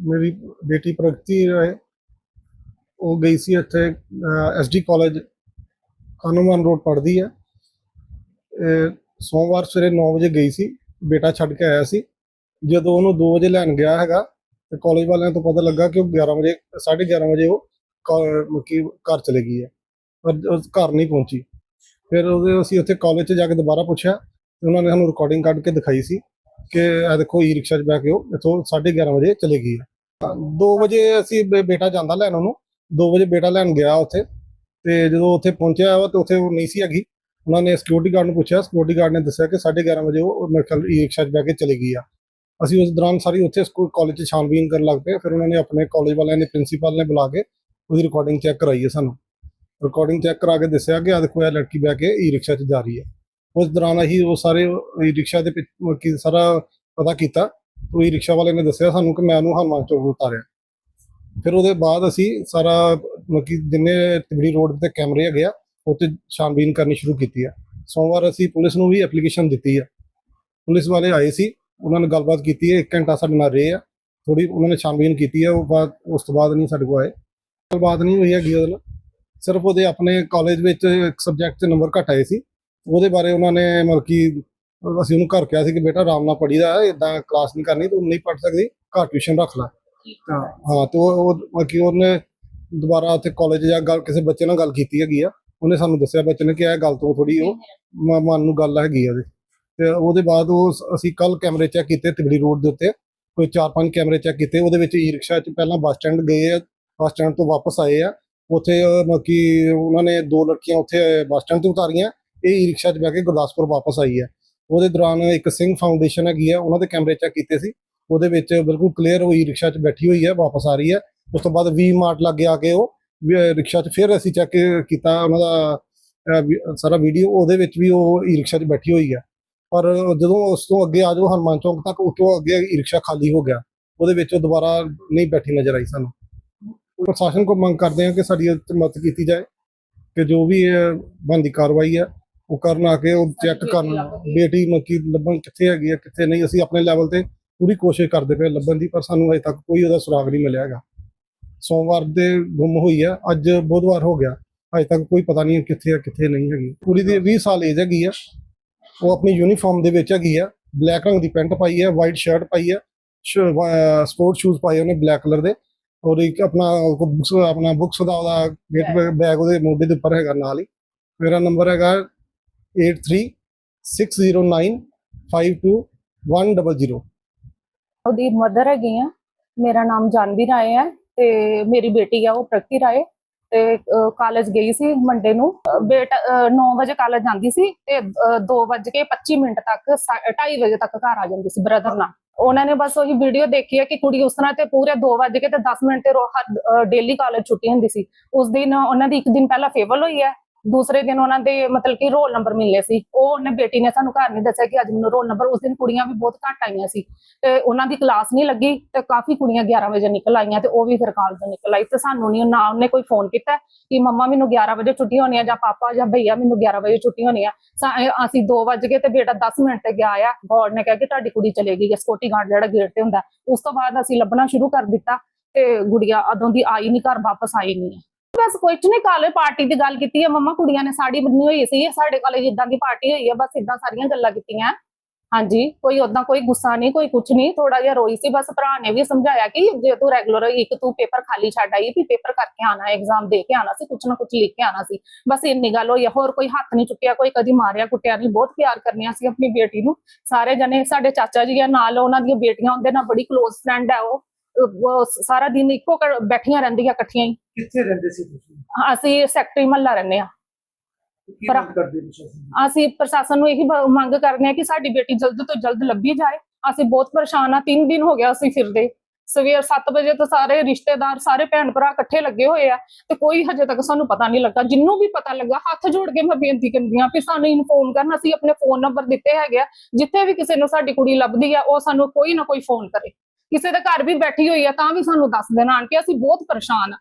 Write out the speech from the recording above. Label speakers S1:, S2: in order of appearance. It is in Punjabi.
S1: ਮੇਰੀ ਬੇਟੀ ਪ੍ਰਗਤੀ ਹੈ। ਉਹ ਗਈ ਸੀ ਇੱਥੇ ਐਸਡੀ ਕਾਲਜ ਹਨੂੰਮਾਨ ਰੋਡ ਪੜ੍ਹਦੀ ਹੈ। ਸੋਮਵਾਰ ਸਵੇਰੇ 9 ਵਜੇ ਗਈ ਸੀ, ਬੇਟਾ ਛੱਡ ਕੇ ਆਇਆ ਸੀ। ਜਦੋਂ ਉਹਨੂੰ 2 ਵਜੇ ਲੈਣ ਗਿਆ ਹੈਗਾ, ਤੇ ਕਾਲਜ ਵਾਲਿਆਂ ਤੋਂ ਪਤਾ ਲੱਗਾ ਕਿ ਉਹ 11 ਵਜੇ 11:30 ਵਜੇ ਉਹ ਕਾ- ਮਤਲਬ ਕਿ ਘਰ ਚਲੇ ਗਈ ਹੈ। ਪਰ ਉਹ ਘਰ ਨਹੀਂ ਪਹੁੰਚੀ। ਫਿਰ ਉਹਦੇ, ਅਸੀਂ ਉੱਥੇ ਕਾਲਜ 'ਚ ਜਾ ਕੇ ਦੁਬਾਰਾ ਪੁੱਛਿਆ, ਤੇ ਉਹਨਾਂ ਨੇ ਸਾਨੂੰ ਰਿਕਾਰਡਿੰਗ ਕੱਢ ਕੇ ਦਿਖਾਈ ਸੀ। ਕਿ ਇਹ ਦੇਖੋ ਈ ਰਿਕਸ਼ਾ 'ਚ ਬੈ ਕੇ ਉਹ ਇੱਥੋਂ 11:30 ਵਜੇ ਚਲੇ ਗਈ ਹੈ। 2 ਵਜੇ ਅਸੀਂ ਬੇ- ਬੇਟਾ ਜਾਂਦਾ ਲੈਣ ਉਹਨੂੰ। 2 ਵਜੇ ਬੇਟਾ ਲੈਣ ਗਿਆ ਉੱਥੇ। ਤੇ ਜਦੋਂ ਉੱਥੇ ਪਹੁੰਚਿਆ ਵਾ ਤੇ ਉੱਥੇ ਉਹ ਨਹੀਂ ਸੀ ਹੈਗੀ। ਉਹਨਾਂ ਨੇ ਸਿਕਿਉਰਿਟੀ ਗਾਰਡ ਨੂੰ ਪੁੱਛਿਆ। ਸਿਕਿਉਰਿਟੀ ਗਾਰਡ ਨੇ ਦੱਸਿਆ ਕਿ 11:30 ਵਜੇ ਉਹ ਮੇਰੇ ਖਿਆਲ ਈ ਰਿਕਸ਼ਾ 'ਚ ਬੈ ਕੇ ਚਲੇ ਗਈ ਆ। ਅਸੀਂ ਉਸ ਦੌਰਾਨ ਸਾਰੀ ਉੱਥੇ ਸਕੂਲ ਕਾਲਜ 'ਚ ਛਾਣਬੀਨ ਕਰਨ ਲੱਗ ਪਏ। ਫਿਰ ਉਹਨਾਂ ਨੇ ਆਪਣੇ ਕਾਲਜ ਵਾਲਿਆਂ ਨੇ ਪ੍ਰਿੰਸੀਪਲ ਨੇ ਬੁਲਾ ਕੇ ਉਹਦੀ ਰਿਕਾਰਡਿੰਗ ਚੈੱਕ ਕਰਾਈ ਹੈ ਸਾਨੂੰ। ਰਿਕਾਰਡਿੰਗ ਚੈੱਕ ਕਰਾ ਕੇ ਦੱਸਿਆ ਕਿ ਆ ਦੇਖੋ ਇਹ ਲੜਕੀ ਬੈ ਕੇ ਈ ਰਿਕਸ਼ਾ 'ਚ ਜਾ ਰਹੀ ਹੈ। ਉਸ ਦੌਰਾਨ ਅਸੀਂ ਉਹ ਸਾਰੇ ਈ ਰਿਕਸ਼ਾ ਦੇ ਪਿੱਛ- ਮਤਲਬ ਕਿ ਸਾਰਾ ਪਤਾ ਕੀਤਾ। ਉਹ ਈ ਰਿਕਸ਼ਾ ਵਾਲੇ ਨੇ ਦੱਸਿਆ ਸਾਨੂੰ ਕਿ ਮੈਂ ਉਹਨੂੰ ਹਨੂੰਮਾਨ ਚੌਕ ਉਤਾਰਿਆ। ਫਿਰ ਉਹਦੇ ਬਾਅਦ ਅਸੀਂ ਸਾਰਾ, ਮਤਲਬ ਕਿ ਜਿੰਨੇ ਤਿਬੜੀ ਰੋਡ ਤੇ ਕੈਮਰੇ ਹੈਗੇ ਆ ਉੱਤੇ ਛਾਨਬੀਨ ਕਰਨੀ ਸ਼ੁਰੂ ਕੀਤੀ ਹੈ ਸੋਮਵਾਰ ਅਸੀਂ ਪੁਲਿਸ ਨੂੰ ਵੀ ਐਪਲੀਕੇਸ਼ਨ ਦਿੱਤੀ ਆ। ਪੁਲਿਸ ਵਾਲੇ ਆਏ ਸੀ, ਉਹਨਾਂ ਨੇ ਗੱਲਬਾਤ ਕੀਤੀ ਹੈ 1 ਘੰਟਾ ਸਾਡੇ ਨਾਲ ਰਹੇ ਆ। ਥੋੜੀ ਉਹਨਾਂ ਨੇ ਛਾਨਬੀਨ ਕੀਤੀ ਹੈ ਉਹ ਬਾਅਦ, ਉਸ ਤੋਂ ਬਾਅਦ ਨਹੀਂ ਸਾਡੇ ਕੋਲ ਆਏ। ਗੱਲਬਾਤ ਨਹੀਂ ਹੋਈ ਹੈਗੀ ਉਹਦੇ ਨਾਲ। ਸਿਰਫ ਉਹਦੇ ਆਪਣੇ ਕਾਲਜ ਵਿੱਚ ਇੱਕ ਸਬਜੈਕਟ 'ਚ ਨੰਬਰ ਘੱਟ ਆਏ ਸੀ। ਉਹਦੇ ਬਾਰੇ ਉਹਨਾਂ ਨੇ ਮਤਲਬ ਕਿ ਅਸੀਂ ਉਹਨੂੰ ਘਰ ਕਿਹਾ ਸੀ ਕਿ ਬੇਟਾ ਆਰਾਮ ਨਾਲ ਪੜ੍ਹੀਦਾ ਹੈ ਇਦਾਂ ਕਲਾਸ ਨਹੀਂ ਕਰਨੀ ਤੂੰ ਨਹੀਂ ਪੜ੍ਹ ਸਕਦੀ ਘਰ ਟਿਊਸ਼ਨ ਰੱਖ ਲੈ। ਹਾਂ। ਹਾਂ ਤੇ ਉਹ ਮਤਲਬ ਕਿ ਉਹਨੇ ਦੁਬਾਰਾ ਉੱਥੇ ਕਾਲਜ ਜਾਂ ਗੱਲ ਕਿਸੇ ਬੱਚੇ ਨਾਲ ਗੱਲ ਕੀਤੀ ਹੈਗੀ ਆ ਉਹਨੇ ਸਾਨੂੰ ਦੱਸਿਆ ਬੱਚੇ ਨੇ ਕਿ ਇਹ ਗੱਲ ਤੋਂ ਥੋੜੀ ਉਹ ਮ- ਮਨ ਨੂੰ ਗੱਲ ਹੈਗੀ ਆ ਉਹਦੇ। ਤੇ ਉਹਦੇ ਬਾਅਦ ਉਹ ਅਸੀਂ ਕੱਲ ਕੈਮਰੇ ਚੈੱਕ ਕੀਤੇ ਤਿਬੜੀ ਰੋਡ ਦੇ ਉੱਤੇ ਕੋਈ 4-5 ਕੈਮਰੇ ਚੈੱਕ ਕੀਤੇ ਉਹਦੇ ਵਿੱਚ ਈ ਰਿਕਸ਼ਾ 'ਚ ਪਹਿਲਾਂ ਬੱਸ ਸਟੈਂਡ ਗਏ ਆ ਬੱਸ ਸਟੈਂਡ ਤੋਂ ਵਾਪਸ ਆਏ ਆ ਉੱਥੇ ਮਤਲਬ ਕਿ ਉਹਨਾਂ ਨੇ ਦੋ ਲੜਕੀਆਂ ਉੱਥੇ ਬੱਸ ਸਟੈਂਡ ਤੇ ਉਤਾਰੀਆਂ ਇਹ ਈ ਰਿਕਸ਼ਾ 'ਚ ਬਹਿ ਕੇ ਗੁਰਦਾਸਪੁਰ ਵਾਪਸ ਆਈ ਹੈ। ਉਹਦੇ ਦੌਰਾਨ ਇੱਕ ਸਿੰਘ ਫਾਊਂਡੇਸ਼ਨ ਹੈਗੀ ਹੈ, ਉਹਨਾਂ ਦੇ ਕੈਮਰੇ ਚੈੱਕ ਕੀਤੇ ਸੀ। ਉਹਦੇ ਵਿੱਚ ਬਿਲਕੁਲ ਕਲੀਅਰ ਹੋਈ ਰਿਕਸ਼ਾ 'ਚ ਬੈਠੀ ਹੋਈ ਹੈ, ਵਾਪਸ ਆ ਰਹੀ ਹੈ। ਉਸ ਤੋਂ ਬਾਅਦ ਵੀ ਮਾਰਟ ਲੱਗੇ ਆ ਕੇ ਉਹ ਰਿਕਸ਼ਾ 'ਚ ਫਿਰ ਅਸੀਂ ਚੈੱਕ ਕੀਤਾ ਉਹਨਾਂ ਦਾ ਸਾਰਾ ਵੀਡੀਓ ਉਹਦੇ ਵਿੱਚ ਵੀ ਉਹ ਈ ਰਿਕਸ਼ਾ 'ਚ ਬੈਠੀ ਹੋਈ ਹੈ। ਪਰ ਜਦੋਂ ਉਸ ਤੋਂ ਅੱਗੇ ਆ ਜਾਓ, ਹਨੂੰਮਾਨ ਚੌਂਕ ਤੱਕ, ਉਸ ਤੋਂ ਅੱਗੇ ਈ ਰਿਕਸ਼ਾ ਖਾਲੀ ਹੋ ਗਿਆ। ਉਹਦੇ ਵਿੱਚ ਉਹ ਦੁਬਾਰਾ ਨਹੀਂ ਬੈਠੀ ਨਜ਼ਰ ਆਈ ਸਾਨੂੰ। ਪ੍ਰਸ਼ਾਸਨ ਕੋ ਮੰਗ ਕਰਦੇ ਹਾਂ ਕਿ ਸਾਡੀ ਮਦਦ ਕੀਤੀ ਜਾਏ, ਕਿ ਜੋ ਵੀ ਬੰਦੀ ਕਾਰਵਾਈ ਹੈ ਉਹ ਕਰਨ ਆ ਕੇ ਉਹ ਚੈੱਕ ਕਰਨ ਬੇਟੀ ਮੱਕੀ ਲੱਭਣ ਕਿੱਥੇ ਹੈਗੀ ਹੈ ਕਿੱਥੇ ਨਹੀਂ ਅਸੀਂ ਆਪਣੇ ਲੈਵਲ ਤੇ ਪੂਰੀ ਕੋਸ਼ਿਸ਼ ਕਰਦੇ ਪਏ ਲੱਭਣ ਦੀ ਪਰ ਸਾਨੂੰ ਅਜੇ ਤੱਕ ਕੋਈ ਉਹਦਾ ਸੁਰਾਗ ਨਹੀਂ ਮਿਲਿਆ ਹੈਗਾ। ਸੋਮਵਾਰ ਦੇ ਗੁੰਮ ਹੋਈ ਹੈ ਅੱਜ ਬੁੱਧਵਾਰ ਹੋ ਗਿਆ ਅਜੇ ਤੱਕ ਕੋਈ ਪਤਾ ਨਹੀਂ ਕਿੱਥੇ ਹੈ ਕਿੱਥੇ ਨਹੀਂ ਹੈਗੀ। ਕੁੜੀ ਦੀ 20 ਸਾਲ ਏਜ ਹੈਗੀ ਆ ਉਹ ਆਪਣੀ ਯੂਨੀਫਾਰਮ ਦੇ ਵਿੱਚ ਹੈਗੀ ਆ ਬਲੈਕ ਰੰਗ ਦੀ ਪੈਂਟ ਪਾਈ ਹੈ ਵਾਈਟ ਸ਼ਰਟ ਪਾਈ ਹੈ ਸਪੋਰਟ ਸ਼ੂਜ਼ ਪਾਏ ਉਹਨੇ ਬਲੈਕ ਕਲਰ ਦੇ। ਔਰ ਇੱਕ ਆਪਣਾ ਬੁੱਕਸ ਆਪਣਾ ਬੁੱਕਸ ਦਾ ਉਹਦਾ ਗੇਟ ਬੈਗ ਉਹਦੇ ਮੋਢੇ ਦੇ ਉੱਪਰ ਹੈਗਾ ਨਾਲ ਹੀ। ਮੇਰਾ ਨੰਬਰ ਹੈਗਾ 8360952100
S2: ਉਹਦੀ ਮਦਰ ਹੈਗੀ ਆ, ਮੇਰਾ ਨਾਮ ਜਾਨਵੀ ਰਾਏ ਹੈ ਤੇ ਮੇਰੀ ਬੇਟੀ ਆ ਉਹ ਪ੍ਰਗਤੀ ਰਾਏ ਤੇ ਕਾਲਜ ਗਈ ਸੀ ਮੰਡੇ ਨੂੰ। ਬੇਟਾ 9 ਵਜੇ ਕਾਲਜ ਜਾਂਦੀ ਸੀ ਤੇ 2:25 ਮਿੰਟ ਤੱਕ 2:30 ਵਜੇ ਤੱਕ ਘਰ ਆ ਜਾਂਦੀ ਸੀ ਬ੍ਰਦਰ ਨਾਲ। ਉਹਨਾਂ ਨੇ ਬਸ ਉਹੀ ਵੀਡੀਓ ਦੇਖੀ ਹੈ ਕਿ ਕੁੜੀ ਉਸ ਤਰ੍ਹਾਂ ਤੇ ਪੂਰੇ 2 ਵਜੇ ਕੇ ਤੇ 10 ਮਿੰਟ ਤੇ ਡੇਲੀ ਕਾਲਜ ਛੁੱਟੀ ਹੁੰਦੀ ਸੀ। ਉਸ ਦਿਨ ਉਹਨਾਂ ਦੀ ਇੱਕ ਦਿਨ ਪਹਿਲਾਂ ਫੇਵਲ ਹੋਈ ਹੈ ਦੂਸਰੇ ਦਿਨ ਉਹਨਾਂ ਦੇ ਮਤਲਬ ਕਿ ਰੋਲ ਨੰਬਰ ਮਿਲਨੇ ਸੀ। ਉਹ ਉਹਨੇ ਬੇਟੀ ਨੇ ਸਾਨੂੰ ਘਰ ਨਹੀਂ ਦੱਸਿਆ ਕਿ ਅੱਜ ਮੈਨੂੰ ਰੋਲ ਨੰਬਰ, ਉਸ ਦਿਨ ਕੁੜੀਆਂ ਵੀ ਬਹੁਤ ਘੱਟ ਆਈਆਂ ਸੀ। ਤੇ ਉਹਨਾਂ ਦੀ ਕਲਾਸ ਨਹੀਂ ਲੱਗੀ ਤੇ ਕਾਫੀ ਕੁੜੀਆਂ 11 ਵਜੇ ਨਿਕਲ ਆਈਆਂ ਤੇ ਉਹ ਵੀ ਫਿਰ ਕਾਲਜ ਤੋਂ ਨਿਕਲ ਆਈ ਤੇ ਸਾਨੂੰ ਨਹੀਂ, ਨਾ ਉਹਨੇ ਕੋਈ ਫੋਨ ਕੀਤਾ ਕਿ ਮੰਮਾ ਮੈਨੂੰ 11 ਵਜੇ ਛੁੱਟੀ ਹੋਣੀ ਆ ਜਾਂ ਪਾਪਾ ਜਾਂ ਭਈਆ ਮੈਨੂੰ 11 ਵਜੇ ਛੁੱਟੀ ਹੋਣੀ ਆ। ਸਾ- ਅ- ਅਸੀਂ 2 ਵਜੇ ਤੇ ਬੇਟਾ 10 ਮਿੰਟ ਤੇ ਗਿਆ ਆ। ਗੌਡ ਨੇ ਕਿਹਾ ਕਿ ਤੁਹਾਡੀ ਕੁੜੀ ਚਲੇ ਚਲੇਗੀ ਸਕਿਉਰਟੀ ਗਾਰਡ ਜਿਹੜਾ ਗੇਟ ਤੇ ਹੁੰਦਾ। ਉਸ ਤੋਂ ਬਾਅਦ ਅਸੀਂ ਲੱਭਣਾ ਸ਼ੁਰੂ ਕਰ ਦਿੱਤਾ ਤੇ ਗੁੜੀਆ ਅਦੋਂ ਦੀ ਆਈ ਨਹੀਂ, ਘਰ ਵਾਪਸ ਆਈ ਨਹੀਂ ਬਸ ਕੁਝ ਨਹੀਂ ਕਾਲੇ ਪਾਰਟੀ ਦੀ ਗੱਲ ਕੀਤੀ ਹੈ ਮੰਮਾ ਕੁੜੀਆਂ ਨੇ ਸਾੜੀ ਬੰਨੀ ਹੋਈ ਸੀ, ਸਾਡੇ ਕਾਲਜ ਇਦਾਂ ਦੀ ਪਾਰਟੀ ਹੋਈ ਹੈ ਬਸ ਇਦਾਂ ਸਾਰੀਆਂ ਗੱਲਾਂ ਕੀਤੀਆਂ। ਹਾਂਜੀ, ਕੋਈ ਉਦਾਂ ਕੋਈ ਗੁੱਸਾ ਨਹੀਂ ਕੋਈ ਕੁਝ ਨਹੀਂ ਥੋੜਾ ਜਿਹਾ ਰੋਈ ਸੀ, ਬਸ ਭਰਾ ਨੇ ਵੀ ਸਮਝਾਇਆ ਕਿ ਜੇ ਤੂੰ ਰੈਗੂਲਰ ਇੱਕ ਤੂੰ ਪੇਪਰ ਖਾਲੀ ਛੱਡ ਆਈ ਵੀ ਪੇਪਰ ਕਰਕੇ ਆਣਾ ਐਗਜ਼ਾਮ ਦੇ ਕੇ ਆਣਾ ਸੀ ਕੁਝ ਨਾ ਕੁਝ ਲਿਖ ਕੇ ਆਣਾ ਸੀ। ਬਸ ਇੰਨੀ ਗੱਲ ਹੋਈ ਹੈ ਹੋਰ ਕੋਈ ਹੱਥ ਨਹੀਂ ਚੁੱਕਿਆ, ਕੋਈ ਕਦੀ ਮਾਰਿਆ, ਕੁੱਟਿਆ ਨਹੀਂ ਬਹੁਤ ਪਿਆਰ ਕਰਨੀਆਂ ਸੀ ਆਪਣੀ ਬੇਟੀ ਨੂੰ। ਸਾਰੇ ਜਣੇ, ਸਾਡੇ ਚਾਚਾ ਜੀ ਨਾਲ, ਉਹਨਾਂ ਦੀਆਂ ਬੇਟੀਆਂ, ਉਹਦੇ ਨਾਲ ਬੜੀ ক্লোਜ਼ ਫਰੈਂਡ ਹੈ ਉਹ। ਉਹ ਸਾਰਾ ਦਿਨ ਇੱਕੋ ਘਰ ਬੈਠੀਆਂ ਰਹਿੰਦੀਆਂ ਇਕੱਠੀਆਂ ਹੀ।
S3: ਕਿੱਥੇ ਰਹਿੰਦੇ ਸੀ ਤੁਸੀਂ?
S2: ਅਸੀਂ ਸੈਕਟਰੀ ਮਹੱਲਾ ਰਹਿੰਦੇ ਆ
S3: ਕੀ
S2: ਪਰ-
S3: ਮੰਗ ਕਰਦੇ ਪ੍ਰਸ਼ਾਸਨ
S2: ਅਸੀਂ ਪ੍ਰਸ਼ਾਸਨ ਨੂੰ ਇਹੀ ਬ- ਮੰਗ ਕਰਨੇ ਆ ਕਿ ਸਾਡੀ ਬੇਟੀ ਜਲਦ ਤੋਂ ਜਲਦ ਲੱਭੀ ਜਾਏ। ਅਸੀਂ ਬਹੁਤ ਪਰੇਸ਼ਾਨ ਆ ਤਿੰਨ ਦਿਨ ਹੋ ਗਿਆ ਅਸੀਂ ਫਿਰਦੇ। ਸਵੇਰ 7 ਵਜੇ ਤੋਂ ਸਾਰੇ ਰਿਸ਼ਤੇਦਾਰ ਸਾਰੇ ਭੈਣ ਭਰਾ ਇਕੱਠੇ ਲੱਗੇ ਹੋਏ ਆ ਤੇ ਕੋਈ ਹਜੇ ਤੱਕ ਸਾਨੂੰ ਪਤਾ ਨਹੀਂ ਲੱਗਾ। ਜਿੰਨੂੰ ਵੀ ਪਤਾ ਲੱਗਾ ਹੱਥ ਜੋੜ ਕੇ ਮੈਂ ਬੇਨਤੀ ਕਰਦੀ ਆ ਕਿ ਸਾਨੂੰ ਇਨਫੋਰਮ ਕਰਨ। ਅਸੀਂ ਆਪਣੇ ਫੋਨ ਨੰਬਰ ਦਿੱਤੇ ਹੈਗੇ ਆ। ਜਿੱਥੇ ਵੀ ਕਿਸੇ ਨੂੰ ਸਾਡੀ ਕੁੜੀ ਲੱਭਦੀ ਆ ਉਹ ਸਾਨੂੰ ਕੋਈ ਨਾ ਕੋਈ ਫੋਨ ਕਰੇ। ਕਿਸੇ ਦੇ ਘਰ ਵੀ ਬੈਠੀ ਹੋਈ ਆ ਤਾਂ ਵੀ ਸਾਨੂੰ ਦੱਸ ਦੇਣਾ ਆਣ ਕੇ ਅਸੀਂ ਬਹੁਤ ਪਰੇਸ਼ਾਨ ਆ।